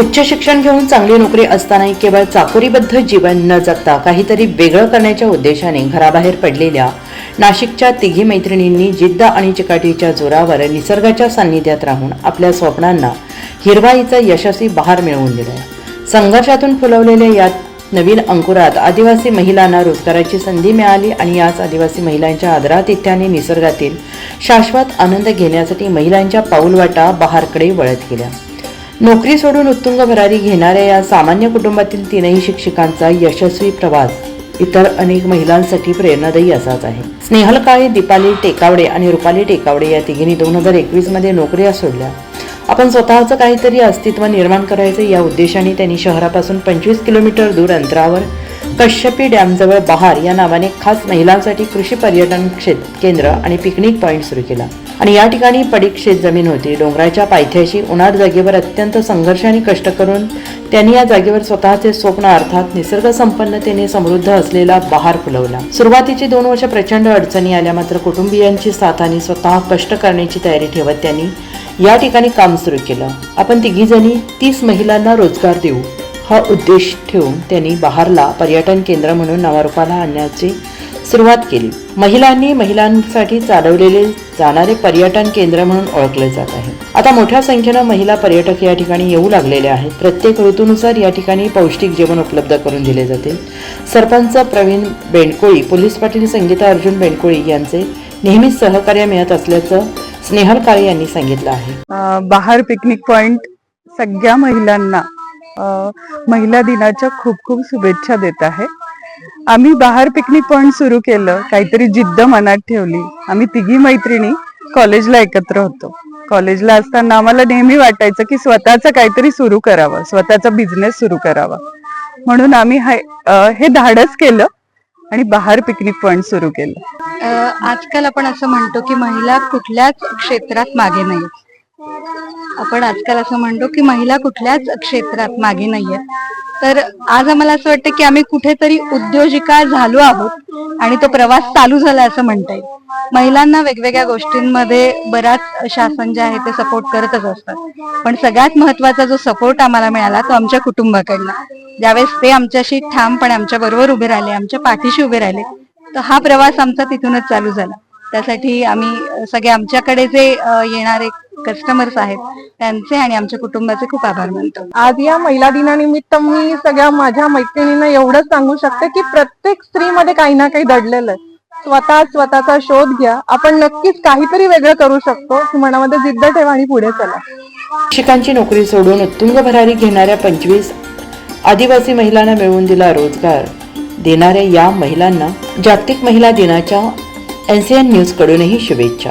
उच्च शिक्षण घेऊन चांगली नोकरी असतानाही केवळ चाकोरीबद्ध जीवन न जगता काहीतरी वेगळं करण्याच्या उद्देशाने घराबाहेर पडलेल्या नाशिकच्या तिघी मैत्रिणींनी जिद्द आणि चिकाटीच्या जोरावर निसर्गाच्या सान्निध्यात राहून आपल्या स्वप्नांना हिरवाईचा यशस्वी बहार मिळवून दिला. संघर्षातून फुलवलेल्या या नवीन अंकुरात आदिवासी महिलांना रोजगाराची संधी मिळाली आणि याच आदिवासी महिलांच्या आदरातिथ्याने निसर्गातील शाश्वत आनंद घेण्यासाठी महिलांच्या पाऊलवाटा बहारकडे वळत गेल्या. नोकरी सोडून उत्तुंग भरारी घेणाऱ्या या सामान्य कुटुंबातील तीनही शिक्षकांचा यशस्वी प्रवास इतर अनेक महिलांसाठी प्रेरणादायी असाच आहे. स्नेहल काळे दीपाली टेकावडे आणि रुपाली टेकावडे या तिघींनी दोन हजार एकवीसमध्ये नोकऱ्या सोडल्या. आपण स्वतःचं काहीतरी अस्तित्व निर्माण करायचं या उद्देशाने त्यांनी शहरापासून पंचवीस किलोमीटर दूर अंतरावर कश्यपी डॅमजवळ बहार या नावाने खास महिलांसाठी कृषी पर्यटन क्षेत्र केंद्र आणि पिकनिक पॉईंट सुरू केला. आणि या ठिकाणी पडीक शेत जमीन होती. डोंगराच्या पायथ्याशी उन्हाळ जागेवर अत्यंत संघर्ष आणि कष्ट करून त्यांनी या जागेवर स्वतःचे स्वप्न अर्थात निसर्ग संपन्नतेने समृद्ध असलेला बहार फुलवला. सुरुवातीची दोन वर्ष प्रचंड अडचणी आल्या. मात्र कुटुंबियांची साथ आणि स्वतः कष्ट करण्याची तयारी ठेवत त्यांनी या ठिकाणी काम सुरू केलं. आपण तिघीजणी तीस महिलांना रोजगार देऊ हा उद्देश ठेवून त्यांनी बहारला पर्यटन केंद्र म्हणून नावारूपाला आणण्याचे सुरुवात केली. महिलांनी महिलांसाठी चालवलेले जाणारे पर्यटन केंद्र म्हणून ओळखले जात आहे. आता मोठ्या संख्येनं महिला पर्यटक या ठिकाणी येऊ लागलेले आहेत. प्रत्येक ऋतूनुसार या ठिकाणी पौष्टिक जेवण उपलब्ध करून दिले जाते. सरपंच प्रवीण बेंडकोळी पोलीस पाटील संगीता अर्जुन बेंडकोळी यांचे नेहमीच सहकार्य मिळत असल्याचं स्नेहल काळे यांनी सांगितलं आहे. बाहेर पिकनिक पॉइंट सगळ्या महिलांना महिला दिनाच्या खूप खूप शुभेच्छा देत आहे. आम्ही बाहेर पिकनिक पॉइंट सुरू केलं. काहीतरी जिद्द मनात ठेवली. आम्ही तिघी मैत्रिणी कॉलेजला एकत्र होतो. कॉलेजला असताना आम्हाला नेहमी वाटायचं की स्वतःचं काहीतरी सुरू करावं. स्वतःचा बिझनेस सुरू करावा. म्हणून आम्ही हे धाडस केलं आणि बाहेर पिकनिक पॉइंट सुरू केलं. आजकाल आपण असं म्हणतो की महिला कुठल्याच क्षेत्रात मागे नाही आपण आजकाल असं म्हणतो की महिला कुठल्याच क्षेत्रात मागे नाहीये. तर आज आम्हाला असं वाटतं की आम्ही कुठेतरी उद्योजिका झालो आहोत आणि तो प्रवास चालू झाला असं म्हणता येईल. महिलांना वेगवेगळ्या गोष्टींमध्ये बराच शासन जे आहे ते सपोर्ट करतच असतात. पण सगळ्यात महत्त्वाचा जो सपोर्ट आम्हाला मिळाला तो आमच्या कुटुंबाकडनं. ज्यावेळेस ते आमच्याशी ठामपणे आमच्या बरोबर उभे राहिले आमच्या पाठीशी उभे राहिले तर हा प्रवास आमचा तिथूनच चालू झाला. त्यासाठी आम्ही सगळे आमच्याकडे जे येणारे कस्टमर्स आहेत. त्यांचे आणि आमच्या कुटुंबाचे खूप आभार मानतो. आज या महिला दिनानिमित्त मी सगळ्या माझ्या मैत्रिणींना एवढंच सांगू शकते की प्रत्येक स्त्रीमध्ये काही ना काही दडलेलं आहे. स्वतः स्वतःचा शोध घ्या. आपण नक्कीच काहीतरी वेगळं करू शकतो. ही मनामध्ये जिद्द ठेवा आणि पुढे चला. शिक्षकांची नोकरी सोडून उत्तुंग भरारी घेणाऱ्या पंचवीस आदिवासी महिलांना मिळवून दिला रोजगार. देणाऱ्या या महिलांना जागतिक महिला दिनाच्या एन सी एन न्यूजकडूनही शुभेच्छा.